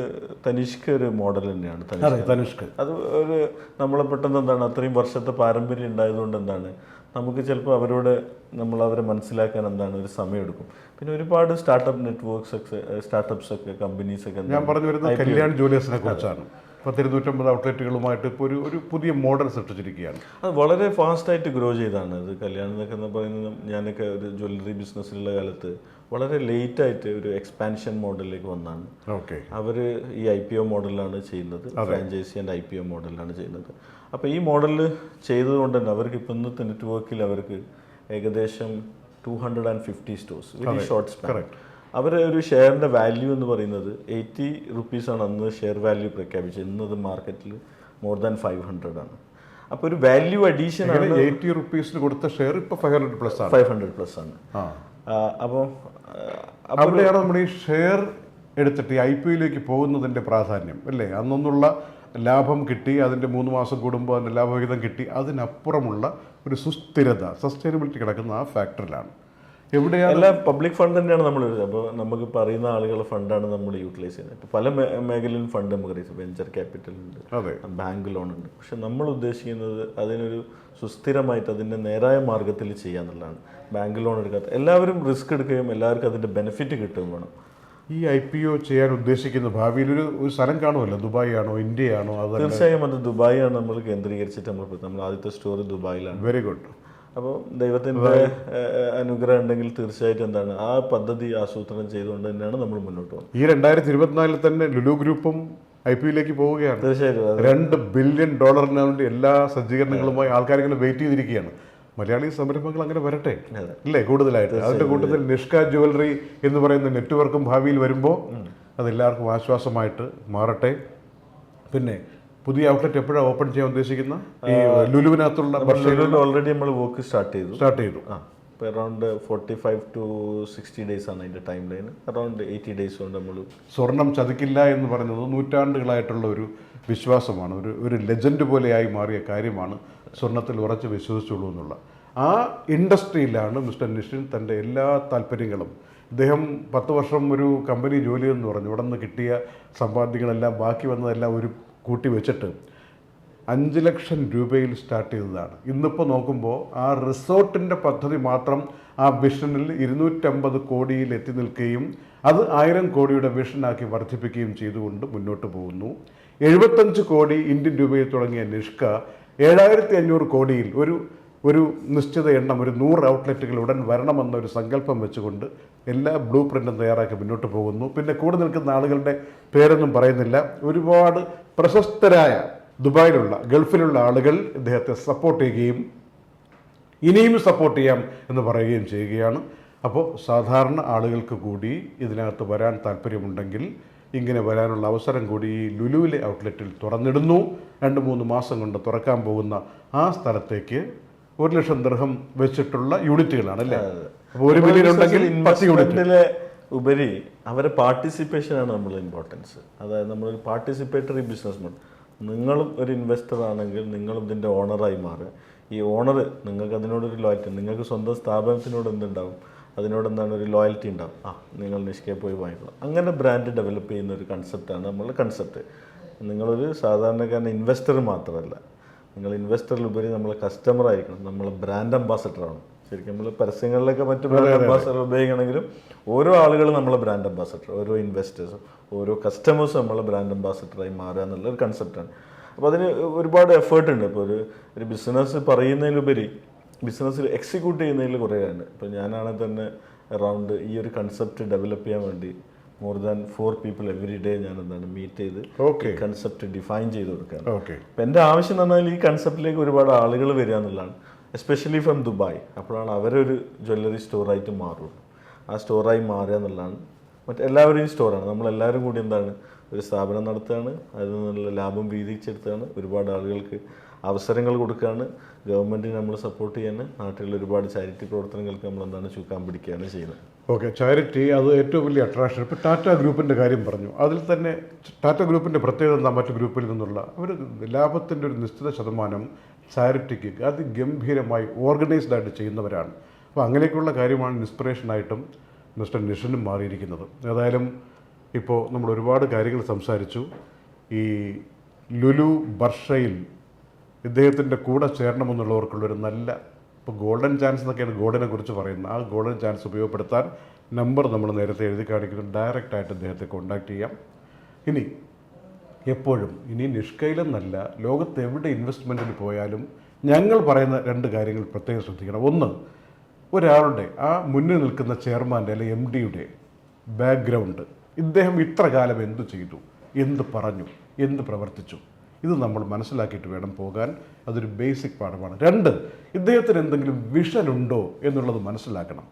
തനിഷ്ക ഒരു മോഡൽ തന്നെയാണ് തനിഷ്ക അത് ഒരു നമ്മളെ പെട്ടെന്ന് എന്താണ് അത്രയും വർഷത്തെ പാരമ്പര്യം ഉണ്ടായതുകൊണ്ട് എന്താണ് നമുക്ക് ചിലപ്പോൾ അവരോട് നമ്മൾ അവരെ മനസ്സിലാക്കാൻ എന്താണ് ഒരു സമയമെടുക്കും പിന്നെ ഒരുപാട് സ്റ്റാർട്ടപ്പ് നെറ്റ്വർക്ക്സ് ഒക്കെ സ്റ്റാർട്ടപ്സ് ഒക്കെ കമ്പനീസ് ഒക്കെ ഞാൻ പറഞ്ഞു വരുന്നത് കല്യാൺ ജുവലേഴ്സിനെ കുറിച്ചാണ്. പത്തിരുന്നൂറ്റമ്പത് ഔട്ട്ലെറ്റുകളുമായിട്ട് ഇപ്പോൾ ഒരു ഒരു പുതിയ മോഡൽ സൃഷ്ടിച്ചിരിക്കുകയാണ് അത് വളരെ ഫാസ്റ്റായിട്ട് ഗ്രോ ചെയ്താണ്. അത് കല്യാണം എന്നൊക്കെ എന്ന് പറയുന്നത് ഞാനൊക്കെ ഒരു ജ്വല്ലറി ബിസിനസ്സിലുള്ള കാലത്ത് വളരെ ലേറ്റായിട്ട് ഒരു എക്സ്പാൻഷൻ മോഡലിലേക്ക് വന്നാണ്. ഓക്കെ അവർ ഈ ഐ പി ഒ മോഡലിലാണ് ചെയ്യുന്നത്. Franchise and I P O മോഡലിലാണ് ചെയ്യുന്നത്. അപ്പോൾ ഈ മോഡൽ ചെയ്തതുകൊണ്ട് തന്നെ അവർക്ക് ഇപ്പം ഇന്നത്തെ നെറ്റ്വർക്കിൽ അവർക്ക് ഏകദേശം two hundred and fifty stores very short span അവരെ ഒരു ഷെയറിന്റെ വാല്യൂ എന്ന് പറയുന്നത് എയ്റ്റി റുപ്പീസാണ് അന്ന് ഷെയർ വാല്യൂ പ്രഖ്യാപിച്ചത്. ഇന്നത് മാർക്കറ്റിൽ മോർ ദാൻ ഫൈവ് ഹൺഡ്രഡ് ആണ്. അപ്പോൾ ഒരു വാല്യൂ അഡീഷൻ ആണ് എയ്റ്റി റുപ്പീസിന് കൊടുത്ത ഷെയർ ഇപ്പോൾ ഫൈവ് ഹൺഡ്രഡ് പ്ലസ് ആണ്? ഫൈവ് ഹൺഡ്രഡ് പ്ലസ് ആണ്. അപ്പോൾ അവിടെയാണ് നമ്മൾ ഈ ഷെയർ എടുത്തിട്ട് ഈ ഐ പി ഒയിലേക്ക് പോകുന്നതിന്റെ പ്രാധാന്യം അല്ലേ? അന്നൊന്നുള്ള ലാഭം കിട്ടി അതിന്റെ മൂന്ന് മാസം കൂടുമ്പോൾ അതിന്റെ ലാഭവിഹിതം കിട്ടി അതിനപ്പുറമുള്ള ഒരു സുസ്ഥിരത സസ്റ്റൈനബിലിറ്റി കിടക്കുന്ന ആ ഫാക്ടറിലാണ് എവിടെയാണ്? എല്ലാ പബ്ലിക് ഫണ്ട് തന്നെയാണ് നമ്മൾ അപ്പോൾ നമുക്ക് പറയുന്ന ആളുകളുടെ ഫണ്ടാണ് നമ്മൾ യൂട്ടിലൈസ് ചെയ്യുന്നത്. ഇപ്പോൾ പല മേഖലയിലും ഫണ്ട് നമുക്ക് അറിയാം. വെഞ്ചർ ക്യാപിറ്റൽ ഉണ്ട് ബാങ്ക് ലോൺ ഉണ്ട്. പക്ഷെ നമ്മൾ ഉദ്ദേശിക്കുന്നത് അതിനൊരു സുസ്ഥിരമായിട്ട് അതിന്റെ നേരായ മാർഗത്തിൽ ചെയ്യാന്നുള്ളതാണ് ബാങ്ക് ലോൺ എടുക്കാത്ത എല്ലാവരും റിസ്ക് എടുക്കുകയും എല്ലാവർക്കും അതിന്റെ ബെനിഫിറ്റ് കിട്ടുകയും വേണം. ഈ ഐ പി ഒ ചെയ്യാൻ ഉദ്ദേശിക്കുന്ന ഭാവിയിൽ ഒരു ഒരു സ്ഥലം കാണുമല്ലോ? ദുബായ് ആണോ ഇന്ത്യ ആണോ അത് തീർച്ചയായും അത് ദുബായാണ് നമ്മൾ കേന്ദ്രീകരിച്ചിട്ട് നമ്മൾ നമ്മൾ ആദ്യത്തെ സ്റ്റോർ ദുബായിലാണ്. വെരി ഗുഡ് അപ്പോൾ ദൈവത്തിന്റെ അനുഗ്രഹം ഉണ്ടെങ്കിൽ തീർച്ചയായിട്ടും എന്താണ് ആ പദ്ധതി ആസൂത്രണം ചെയ്തുകൊണ്ട് തന്നെയാണ് നമ്മൾ മുന്നോട്ട് പോകുന്നത്. ഈ രണ്ടായിരത്തി ഇരുപത്തിനാലിൽ തന്നെ ലുലു ഗ്രൂപ്പും ഐ പി ഒയിലേക്ക് പോവുകയാണ്. തീർച്ചയായിട്ടും രണ്ട് ബില്യൺ ഡോളറിന് വേണ്ടി എല്ലാ സജ്ജീകരണങ്ങളുമായി ആൾക്കാരിങ്ങനെ വെയിറ്റ് ചെയ്തിരിക്കുകയാണ്. മലയാളി സംരംഭങ്ങൾ അങ്ങനെ വരട്ടെ. അല്ലേ? കൂടുതലായിട്ട്. അതിന്റെ കൂട്ടത്തിൽ നിഷ്ക ജുവലറി എന്ന് പറയുന്ന നെറ്റ്വർക്കും ഭാവിയിൽ വരുമ്പോൾ അതെല്ലാവർക്കും ആശ്വാസമായിട്ട് മാറട്ടെ. പിന്നെ പുതിയ ഔട്ട്ലെറ്റ് എപ്പോഴാണ് ഓപ്പൺ ചെയ്യാൻ ഉദ്ദേശിക്കുന്ന ഈ ലുലുവിനകത്തുള്ള ഓൾറെഡി നമ്മൾ വർക്ക് സ്റ്റാർട്ട് ചെയ്തു. സ്റ്റാർട്ട് ചെയ്തു. ആ ഇപ്പോൾ around forty five to sixty days ആണ് അതിന്റെ timeline around eighty days കൊണ്ട് നമ്മൾ സ്വർണം ചതിക്കില്ല എന്ന് പറയുന്നത് നൂറ്റാണ്ടുകളായിട്ടുള്ള ഒരു വിശ്വാസമാണ്. ഒരു ഒരു ലെജൻഡ് പോലെയായി മാറിയ കാര്യമാണ് സ്വർണത്തിൽ ഉറച്ച് വിശ്വസിച്ചുള്ളൂ എന്നുള്ള. ആ ഇൻഡസ്ട്രിയിലാണ് മിസ്റ്റർ നിഷിൻ തന്റെ എല്ലാ താല്പര്യങ്ങളും. ഇദ്ദേഹം പത്ത് വർഷം ഒരു കമ്പനി ജോലി എന്ന് പറഞ്ഞു. ഇവിടെ നിന്ന് കിട്ടിയ സമ്പാദ്യങ്ങളെല്ലാം ബാക്കി വന്നതെല്ലാം ഒരു കൂട്ടി വെച്ചിട്ട് അഞ്ച് ലക്ഷം രൂപയിൽ സ്റ്റാർട്ട് ചെയ്തതാണ്. ഇന്നിപ്പോൾ നോക്കുമ്പോൾ ആ റിസോർട്ടിന്റെ പദ്ധതി മാത്രം ആ വിഷനിൽ ഇരുന്നൂറ്റമ്പത് കോടിയിൽ എത്തി നിൽക്കുകയും അത് ആയിരം കോടിയുടെ വിഷനാക്കി വർദ്ധിപ്പിക്കുകയും ചെയ്തുകൊണ്ട് മുന്നോട്ട് പോകുന്നു. എഴുപത്തഞ്ച് കോടി ഇന്ത്യൻ രൂപയിൽ തുടങ്ങിയ നിഷ്ക ഏഴായിരത്തി അഞ്ഞൂറ് കോടിയിൽ ഒരു ഒരു നിശ്ചിത എണ്ണം ഒരു നൂറ് ഔട്ട്ലെറ്റുകൾ ഉടൻ വരണമെന്നൊരു സങ്കല്പം വെച്ചുകൊണ്ട് എല്ലാ ബ്ലൂ പ്രിന്റും തയ്യാറാക്കി മുന്നോട്ട് പോകുന്നു. പിന്നെ കൂടെ നിൽക്കുന്ന ആളുകളുടെ പേരൊന്നും പറയുന്നില്ല. ഒരുപാട് പ്രശസ്തരായ ദുബായിലുള്ള ഗൾഫിലുള്ള ആളുകൾ ഇദ്ദേഹത്തെ സപ്പോർട്ട് ചെയ്യുകയും ഇനിയും സപ്പോർട്ട് ചെയ്യാം എന്ന് പറയുകയും ചെയ്യുകയാണ്. അപ്പോൾ സാധാരണ ആളുകൾക്ക് കൂടി ഇതിനകത്ത് വരാൻ താല്പര്യമുണ്ടെങ്കിൽ ഇങ്ങനെ വരാനുള്ള അവസരം കൂടി ഈ ലുലുവിലെ ഔട്ട്ലെറ്റിൽ തുറന്നിടുന്നു. രണ്ട് മൂന്ന് മാസം കൊണ്ട് തുറക്കാൻ പോകുന്ന ആ സ്ഥലത്തേക്ക് ഒരു ലക്ഷം ദൃഹം വെച്ചിട്ടുള്ള യൂണിറ്റുകളാണ് അല്ലേ? അപ്പോൾ ഒരു മില്യൺ ഉണ്ടെങ്കിൽ പത്ത് യൂണിറ്റ് ഉപരി അവരെ പാർട്ടിസിപ്പേഷനാണ് നമ്മൾ ഇമ്പോർട്ടൻസ് അതായത് നമ്മളൊരു പാർട്ടിസിപ്പേറ്ററി ബിസിനസ് മോഡൽ നിങ്ങളും ഒരു ഇൻവെസ്റ്റർ ആണെങ്കിൽ നിങ്ങളും ഇതിന്റെ ഓണറായി മാറുക ഈ ഓണർ നിങ്ങൾക്ക് അതിനോടൊരു ലോയൽറ്റി നിങ്ങൾക്ക് സ്വന്തം സ്ഥാപനത്തിനോട് എന്തുണ്ടാവും? അതിനോട് എന്താണ് ഒരു ലോയൽറ്റി ഉണ്ടാവും? ആ നിങ്ങൾ നിഷ്കയെ പോയി വാങ്ങിക്കണം. അങ്ങനെ ബ്രാൻഡ് ഡെവലപ്പ് ചെയ്യുന്ന ഒരു കൺസെപ്റ്റാണ് നമ്മളുടെ കൺസെപ്റ്റ് നിങ്ങളൊരു സാധാരണക്കാരൻ ഇൻവെസ്റ്റർ മാത്രമല്ല. നിങ്ങൾ ഇൻവെസ്റ്ററിലുപരി നമ്മൾ കസ്റ്റമർ ആയിരിക്കണം. നമ്മൾ ബ്രാൻഡ് അംബാസഡർ ആണ് ശരിക്കും നമ്മൾ പരസ്യങ്ങളിലൊക്കെ മറ്റു ബ്രാൻഡ് അംബാസഡർ ഉപയോഗിക്കണമെങ്കിലും ഓരോ ആളുകളും നമ്മളെ ബ്രാൻഡ് അംബാസഡർ ഓരോ ഇൻവെസ്റ്റേഴ്സും ഓരോ കസ്റ്റമേഴ്സും നമ്മളെ ബ്രാൻഡ് അംബാസഡറായി മാറുക എന്നുള്ള ഒരു കൺസെപ്റ്റാണ് അപ്പോൾ അതിന് ഒരുപാട് എഫേർട്ട് ഉണ്ട്. ഇപ്പോൾ ഒരു ഒരു ബിസിനസ് പറയുന്നതിലുപരി ബിസിനസ്സിൽ എക്സിക്യൂട്ട് ചെയ്യുന്നതിൽ കുറേ ആണ് ഇപ്പോൾ ഞാനാണെങ്കിൽ തന്നെ അറൗണ്ട് ഈ ഒരു കൺസെപ്റ്റ് ഡെവലപ്പ് ചെയ്യാൻ വേണ്ടി more than four people every day ഞാൻ എന്താണ് മീറ്റ് ചെയ്ത് ഓക്കെ കൺസെപ്റ്റ് ഡിഫൈൻ ചെയ്ത് കൊടുക്കുകയാണ് ഓക്കെ അപ്പം എന്റെ ആവശ്യം എന്ന് പറഞ്ഞാൽ ഈ കൺസെപ്റ്റിലേക്ക് ഒരുപാട് ആളുകൾ വരിക എന്നുള്ളതാണ്. എസ്പെഷ്യലി ഫ്രം ദുബായ് അപ്പോഴാണ് അവരൊരു ജ്വല്ലറി സ്റ്റോറായിട്ട് മാറുള്ളൂ. ആ സ്റ്റോറായി മാറുക എന്നുള്ളതാണ്. മറ്റെല്ലാവരെയും സ്റ്റോറാണ് നമ്മളെല്ലാവരും കൂടി എന്താണ്? ഒരു സ്ഥാപനം നടത്തുകയാണ്. അതിൽ നിന്നുള്ള ലാഭം വീതിച്ചെടുത്താണ് ഒരുപാട് ആളുകൾക്ക് അവസരങ്ങൾ കൊടുക്കുകയാണ്. ഗവൺമെന്റിന് നമ്മൾ സപ്പോർട്ട് ചെയ്യാൻ നാട്ടിലുള്ള ഒരുപാട് ചാരിറ്റി പ്രവർത്തനങ്ങൾക്ക് നമ്മൾ എന്താണ്? ചുക്കാൻ പിടിക്കുകയാണ് ചെയ്യുന്നത്. ഓക്കെ ചാരിറ്റി അത് ഏറ്റവും വലിയ അട്രാക്ഷൻ ഇപ്പോൾ ടാറ്റ ഗ്രൂപ്പിന്റെ കാര്യം പറഞ്ഞു. അതിൽ തന്നെ ടാറ്റ ഗ്രൂപ്പിന്റെ പ്രത്യേകത എന്താ? മറ്റു ഗ്രൂപ്പിൽ നിന്നുള്ള അവർ ലാഭത്തിന്റെ ഒരു നിശ്ചിത ശതമാനം ചാരിറ്റിക്ക് അതിഗംഭീരമായി ഓർഗനൈസ്ഡ് ആയിട്ട് ചെയ്യുന്നവരാണ്. അപ്പോൾ അങ്ങനെയൊക്കെയുള്ള കാര്യമാണ് ഇൻസ്പിറേഷനായിട്ടും മിസ്റ്റർ നിഷനും മാറിയിരിക്കുന്നത്. ഏതായാലും ഇപ്പോൾ നമ്മൾ ഒരുപാട് കാര്യങ്ങൾ സംസാരിച്ചു. ഈ ലുലു ബർഷയിൽ ഇദ്ദേഹത്തിന്റെ കൂടെ ചേരണമെന്നുള്ളവർക്കുള്ളൊരു നല്ല ഇപ്പോൾ ഗോൾഡൻ ചാൻസ് എന്നൊക്കെയാണ് ഗോൾഡിനെ കുറിച്ച് പറയുന്നത്. ആ ഗോൾഡൻ ചാൻസ് ഉപയോഗപ്പെടുത്താൻ നമ്പർ നമ്മൾ നേരത്തെ എഴുതി കാണിക്കുന്നു. ഡയറക്റ്റായിട്ട് അദ്ദേഹത്തെ കോൺടാക്റ്റ് ചെയ്യാം. ഇനി എപ്പോഴും. ഇനി നിഷ്കയിലെന്നല്ല ലോകത്ത് എവിടെ ഇൻവെസ്റ്റ്മെന്റിന് പോയാലും ഞങ്ങൾ പറയുന്ന രണ്ട് കാര്യങ്ങൾ പ്രത്യേകം ശ്രദ്ധിക്കണം. ഒന്ന് ഒരാളുടെ ആ മുന്നിൽ നിൽക്കുന്ന ചെയർമാന്റെ അല്ലെങ്കിൽ എം ഡിയുടെ ബാക്ക്ഗ്രൗണ്ട് ഇദ്ദേഹം ഇത്ര കാലം എന്ത് ചെയ്തു? എന്ത് പറഞ്ഞു? എന്ത് പ്രവർത്തിച്ചു? ഇത് നമ്മൾ മനസ്സിലാക്കിയിട്ട് വേണം പോകാൻ. അതൊരു ബേസിക് പാഠമാണ്. രണ്ട് ഇദ്ദേഹത്തിന് എന്തെങ്കിലും വിഷൻ ഉണ്ടോ എന്നുള്ളത് മനസ്സിലാക്കണം.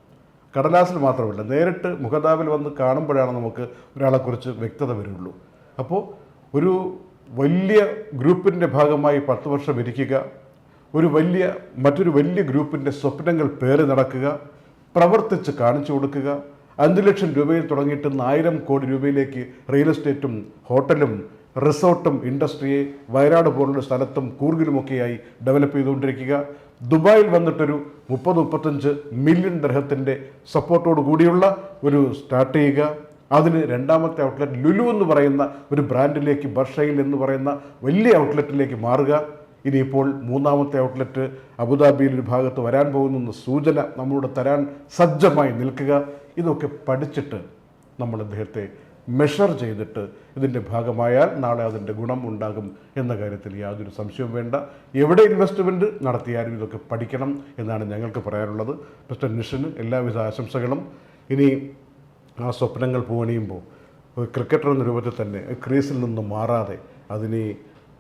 കടലാസിൽ മാത്രമല്ല നേരിട്ട് മുഖതാവിൽ വന്ന് കാണുമ്പോഴാണ് നമുക്ക് ഒരാളെക്കുറിച്ച് വ്യക്തത വരുള്ളൂ. അപ്പോൾ ഒരു വലിയ ഗ്രൂപ്പിന്റെ ഭാഗമായി പത്ത് വർഷം ഇരിക്കുക ഒരു വലിയ മറ്റൊരു വലിയ ഗ്രൂപ്പിന്റെ സ്വപ്നങ്ങൾ പേറി നടക്കുക പ്രവർത്തിച്ച് കാണിച്ചു കൊടുക്കുക അഞ്ച് ലക്ഷം രൂപയിൽ തുടങ്ങിയിട്ട് ആയിരം കോടി രൂപയിലേക്ക് റിയൽ എസ്റ്റേറ്റും ഹോട്ടലും റിസോർട്ടും ഇൻഡസ്ട്രിയെ വയനാട് പോലുള്ള സ്ഥലത്തും കൂർഗിലുമൊക്കെയായി ഡെവലപ്പ് ചെയ്തുകൊണ്ടിരിക്കുക. ദുബായിൽ വന്നിട്ടൊരു മുപ്പത് മുപ്പത്തഞ്ച് മില്യൺ ഗ്രഹത്തിന്റെ സപ്പോർട്ടോട് കൂടിയുള്ള ഒരു സ്റ്റാർട്ട് ചെയ്യുക. അതിന് രണ്ടാമത്തെ ഔട്ട്ലെറ്റ് ലുലു എന്ന് പറയുന്ന ഒരു ബ്രാൻഡിലേക്ക് ബർഷയിൽ എന്ന് പറയുന്ന വലിയ ഔട്ട്ലെറ്റിലേക്ക് മാറുക. ഇനിയിപ്പോൾ മൂന്നാമത്തെ ഔട്ട്ലെറ്റ് അബുദാബിയിൽ ഒരു ഭാഗത്ത് വരാൻ പോകുന്ന സൂചന നമ്മളോട് തരാൻ സജ്ജമായി നിൽക്കുക. ഇതൊക്കെ പഠിച്ചിട്ട് നമ്മൾ അദ്ദേഹത്തെ മെഷർ ചെയ്തിട്ട് ഇതിന്റെ ഭാഗമായാൽ നാളെ അതിന്റെ ഗുണം ഉണ്ടാകും എന്ന കാര്യത്തിൽ യാതൊരു സംശയവും വേണ്ട. എവിടെ ഇൻവെസ്റ്റ്മെന്റ് നടത്തിയാലും ഇതൊക്കെ പഠിക്കണം എന്നാണ് ഞങ്ങൾക്ക് പറയാനുള്ളത്. മിസ്റ്റർ നിഷന് എല്ലാവിധ ആശംസകളും. ഇനി ആ സ്വപ്നങ്ങൾ പൂവണിയുമ്പോൾ ഒരു ക്രിക്കറ്റർ എന്ന രൂപത്തിൽ തന്നെ ക്രീസിൽ നിന്ന് മാറാതെ അതിനെ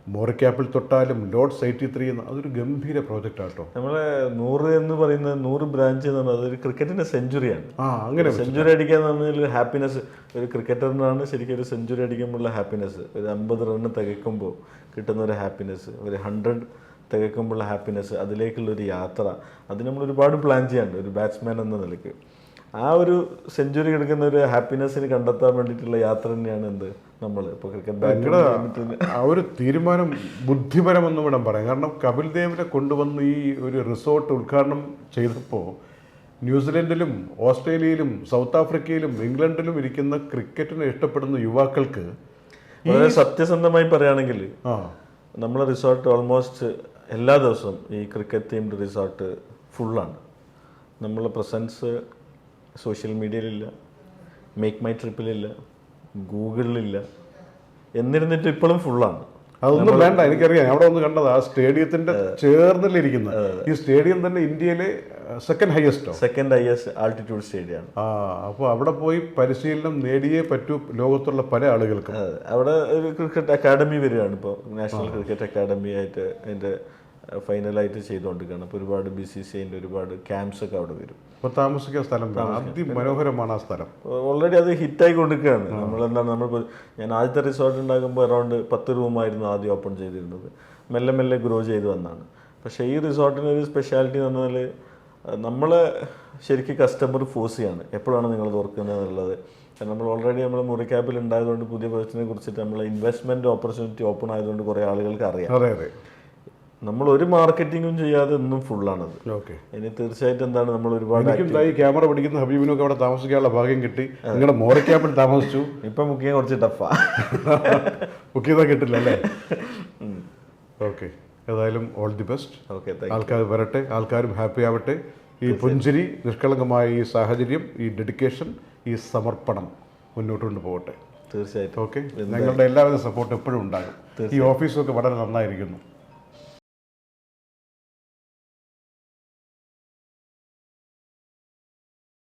മോറിക്യാപ്പിൽ തൊട്ടാലും ലോഡ്സ് എയ്റ്റി ത്രീ എന്ന അതൊരു ഗംഭീര പ്രോജക്റ്റ് ആട്ടോ. നമ്മളെ നൂറ് എന്ന് പറയുന്നത് നൂറ് ബ്രാഞ്ച് എന്ന് പറഞ്ഞാൽ അതൊരു ക്രിക്കറ്റിന്റെ സെഞ്ചുറിയാണ്. ആ അങ്ങനെ സെഞ്ചുറി അടിക്കുക എന്ന് പറഞ്ഞാൽ ഒരു ഹാപ്പിനെസ് ഒരു ക്രിക്കറ്ററിനാണ് ശരിക്കും ഒരു സെഞ്ചുറി അടിക്കുമ്പോഴുള്ള ഹാപ്പിനെസ് ഒരു അമ്പത് റണ്ണ് തികക്കുമ്പോൾ കിട്ടുന്ന ഒരു ഹാപ്പിനെസ് ഒരു ഹൺഡ്രഡ് തികക്കുമ്പോഴുള്ള ഹാപ്പിനെസ് അതിലേക്കുള്ള ഒരു യാത്ര. അത് നമ്മൾ ഒരുപാട് പ്ലാൻ ചെയ്യാനുണ്ട്. ഒരു ബാറ്റ്സ്മാൻ എന്ന നിലയ്ക്ക്. ആ ഒരു സെഞ്ചുറി എടുക്കുന്ന ഒരു ഹാപ്പിനെസ്സിന് കണ്ടെത്താൻ വേണ്ടിയിട്ടുള്ള യാത്ര തന്നെയാണ് എന്ത് നമ്മൾ ഇപ്പോൾ ക്രിക്കറ്റ് ആ ഒരു തീരുമാനം ബുദ്ധിപരമെന്ന് വേണം പറയാം കാരണം കപിൽ ദേവിനെ കൊണ്ടുവന്ന് ഈ ഒരു റിസോർട്ട് ഉദ്ഘാടനം ചെയ്തപ്പോൾ ന്യൂസിലൻഡിലും ഓസ്ട്രേലിയയിലും സൗത്ത് ആഫ്രിക്കയിലും ഇംഗ്ലണ്ടിലും ഇരിക്കുന്ന ക്രിക്കറ്റിനെ ഇഷ്ടപ്പെടുന്ന യുവാക്കൾക്ക് വളരെ സത്യസന്ധമായി പറയുകയാണെങ്കിൽ നമ്മളെ റിസോർട്ട് ഓൾമോസ്റ്റ് എല്ലാ ദിവസവും ഈ ക്രിക്കറ്റ് തീംഡ് റിസോർട്ട് ഫുള്ളാണ് നമ്മളെ പ്രസൻസ് സോഷ്യൽ മീഡിയയിലില്ല. മേക്ക് മൈ ട്രിപ്പിലില്ല ഗൂഗിളിലില്ല എന്നിരുന്നിട്ട് ഇപ്പോഴും ഫുള്ളാണ് അതൊന്നും വേണ്ട എനിക്കറിയാം. അവിടെ ഒന്ന് കണ്ടത്. ആ സ്റ്റേഡിയത്തിന്റെ ചേർന്നിലിരിക്കുന്ന ഈ സ്റ്റേഡിയം തന്നെ ഇന്ത്യയിലെ second highest second highest altitude stadium ആ അപ്പോൾ അവിടെ പോയി പരിശീലനം നേടിയേ പറ്റൂ ലോകത്തുള്ള പല ആളുകൾക്കും. അവിടെ ഒരു ക്രിക്കറ്റ് അക്കാഡമി വരികയാണ് ഇപ്പോൾ നാഷണൽ ക്രിക്കറ്റ് അക്കാഡമി ആയിട്ട് അതിന്റെ ഫൈനലായിട്ട് ചെയ്തുകൊണ്ടിരിക്കുകയാണ്. അപ്പോൾ ഒരുപാട് ബി സി സി ഐന്റെ ഒരുപാട് ക്യാമ്പ്സ് ഒക്കെ അവിടെ വരും. അപ്പോൾ താമസിക്കാൻ സ്ഥലം അതിമനോഹരമാണ് ആ സ്ഥലം. ഓൾറെഡി അത് ഹിറ്റായി കൊണ്ടിരിക്കുകയാണ്. നമ്മളെന്താണ് നമ്മൾ ഞാൻ ആദ്യത്തെ റിസോർട്ട് ഉണ്ടാകുമ്പോൾ അറൗണ്ട് പത്ത് റൂമായിരുന്നു ആദ്യം ഓപ്പൺ ചെയ്തിരുന്നത്. മെല്ലെ മെല്ലെ ഗ്രോ ചെയ്ത് വന്നാണ്. പക്ഷേ ഈ റിസോർട്ടിന് ഒരു സ്പെഷ്യാലിറ്റി എന്ന് പറഞ്ഞാൽ നമ്മളെ ശരിക്കും കസ്റ്റമർ ഫോഴ്സ് ചെയ്യാണ്. എപ്പോഴാണ് നിങ്ങൾ തുറക്കുന്നത് എന്നുള്ളത്. കാരണം നമ്മൾ ഓൾറെഡി നമ്മൾ മുറി ക്യാപ്പിൽ ഉണ്ടായതുകൊണ്ട് പുതിയ പ്രൊജക്റ്റിനെ കുറിച്ചിട്ട് നമ്മൾ ഇൻവെസ്റ്റ്മെന്റ് ഓപ്പർച്യൂണിറ്റി ഓപ്പൺ ആയതുകൊണ്ട് കുറേ ആളുകൾക്ക് അറിയാം. അതെ അതെ. നമ്മൾ ഒരു മാർക്കറ്റിങ്ങും ചെയ്യാതെ ഒന്നും ഫുള്ളാണത് ഓക്കെ. ഇനി തീർച്ചയായിട്ടും എന്താണ് നമ്മൾ ഒരുപാട് എനിക്കും ദാ ഈ ക്യാമറ പിടിക്കുന്ന ഹബീബിനൊക്കെ അവിടെ താമസിക്കാനുള്ള ഭാഗ്യം കിട്ടി. നിങ്ങളുടെ മോറയ്ക്കാപ്പിൽ താമസിച്ചു. ഇപ്പം മുഖ്യം കുറച്ച് ടഫാ ബുക്ക് ചെയ്താൽ കിട്ടില്ല അല്ലേ ഓക്കെ. ഏതായാലും ഓൾ ദി ബെസ്റ്റ് ഓക്കെ ആൾക്കാർ വരട്ടെ. ആൾക്കാരും ഹാപ്പി ആവട്ടെ. ഈ പുഞ്ചിരി നിഷ്കളങ്കമായ ഈ സാഹചര്യം ഈ ഡെഡിക്കേഷൻ ഈ സമർപ്പണം മുന്നോട്ട് കൊണ്ടുപോകട്ടെ തീർച്ചയായിട്ടും. ഓക്കെ. നിങ്ങളുടെ എല്ലാവരും സപ്പോർട്ട് എപ്പോഴും ഉണ്ടാകും. ഈ ഓഫീസൊക്കെ വളരെ നന്നായിരിക്കുന്നു.